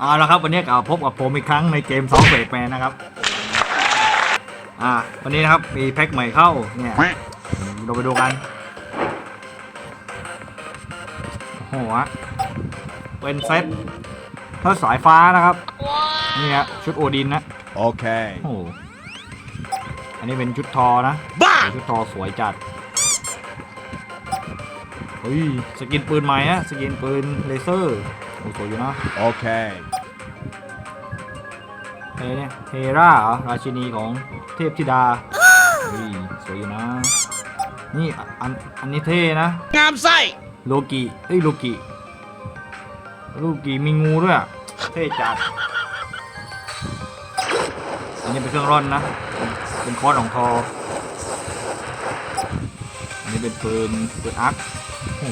เอาละครับวันนี้กลับพบกับผมอีกครั้งในเกมซอฟเฟตแมนนะครับ อ่าวันนี้นะครับมีแพ็คใหม่เข้าเนี่ยเราไปดูกันโอ้โหฮะเป็นเซตเท่าสายฟ้านะครับนี่ฮะชุดโอดินนะ Okay. โอ้โหอันนี้เป็นชุดทอนะบ้าชุดทอสวยจัดเฮ้ยสกินปืนใหม่อะสกินปืนเลเซอร์ โอ้สวยอยู่นะ Okay. เฮ้ยเนี่ยเฮราเหรอราชินีของเทพธิดาเฮ้ยสวยอยู่นะ นี่อะอันอันนี้เท่นะงามไส้โลกิเอ้ยโลกิโลกิมีงูด้วยอะเท่จัดอันนี้เป็นเครื่องร่อนนะ เป็นคอร์สของทออันนี้เป็นปืนปืนอาร์คโอ้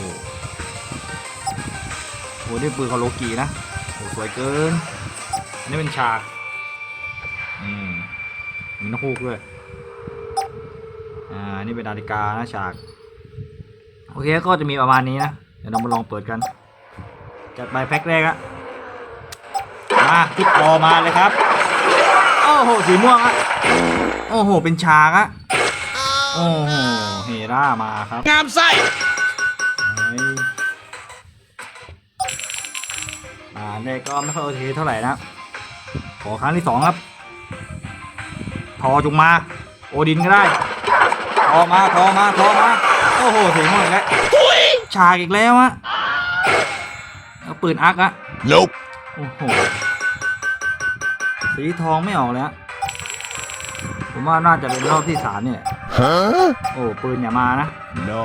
โหโหนี่ปืนของโลกินะโหสวยเกินอันนี้เป็นฉาก อืม มีนกฮูกด้วย อ่า นี่เป็นนาฬิกานะฉาก โอเค ก็จะมีประมาณนี้นะ เดี๋ยวเรามาลองเปิดกัน จัดไปแพ็คแรกอะมาทุกคอมาเลยครับ โอ้โห สีม่วงอะโอ้โห เป็นฉากอะโอ้โห เฮรามาครับ งามไส้ เฮ้ยอ่าแรกก็ไม่ค่อยโอเคเท่าไหร่นะขอครั้งที่สองครับ ทอจงมา โอดินก็ได้ ทอมาทอมาทอมา โอ้โหสีม่วงอีกแล้วฉากอีกแล้วอะเอาปืนอักอะ Nope. โอ้โห สีทองไม่ออกเลยฮะผมว่าน่าจะเป็นรอบที่สามเนี่ย Huh? โอ้ปืนอย่ามานะ No.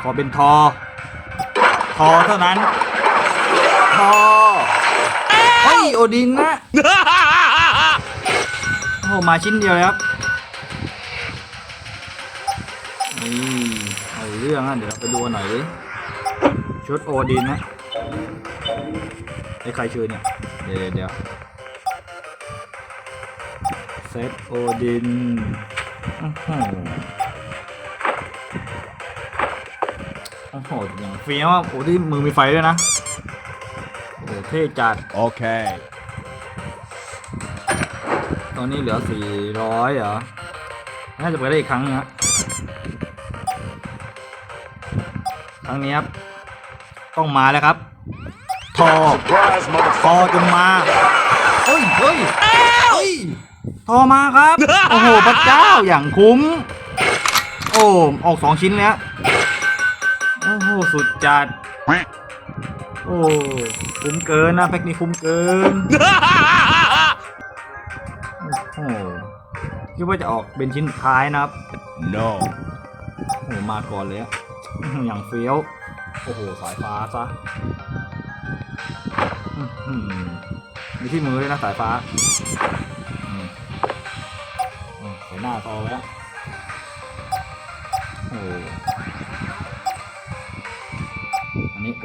ขอเป็นทอ ทอเท่านั้น ทอเฮ้ยโอดินนะโอ้โหมาชิ้นเดียวเลยครับนี่เอาเรื่องนะเดี๋ยวเราไปดูกันหน่อยดิชุดโอดินนะไอ้ใครชื่อเนี่ย เดี๋ยวเดี๋ยวเซตโอดินโอ้โหโอ้โหอย่างเฟี้ยวอะโอ้ที่มือมีไฟด้วยนะ โอ้โหเท่จัด Okay. ตอนนี้เหลือ 400 เหรอ น่าจะไปได้อีกครั้งนึงฮะครั้งนี้ครับ ต้องมาแล้วครับ ทอ Surprise, ทอจงมา เฮ้ยเฮ้ยเฮ้ยทอมาครับ โอ้โห พระเจ้า อย่างคุ้ม โอ้ ออกสองชิ้นแล้ว โอ้โห สุดจัด โอ้คุ้มเกินนะแพ็กนี้คุ้มเกินโอ้โหคิดว่าจะออกเป็นชิ้นสุดท้ายนะครับ No. โอ้โหมาก่อนเลยอะอื้อหืออย่างเฟี้ยว โอ้โห สายฟ้าซะอื้อหือมีที่มือด้วยนะสายฟ้าอืมอืมใส่หน้าทอไว้แล้ว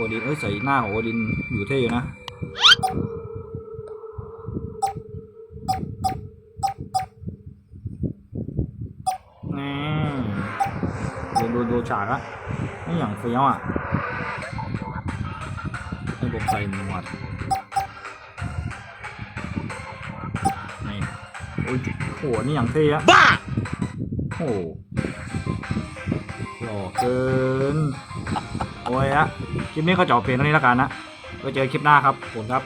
อันนี้โอดินเอ้ยใส่หน้าของโอดินอยู่เท่อยู่นะนี่ดูดูดูฉากอะนี่อย่างเฟี้ยวอะให้ผมใส่หมวดนี่โอ้ยโหนี่อย่างเท่อะบ้าโอ้หล่อเกิน โอ้ยฮะคลิปนี้ก็จบเพียงเท่านี้แล้วกันนะไว้เจอคลิปหน้าครับขอบคุณครับ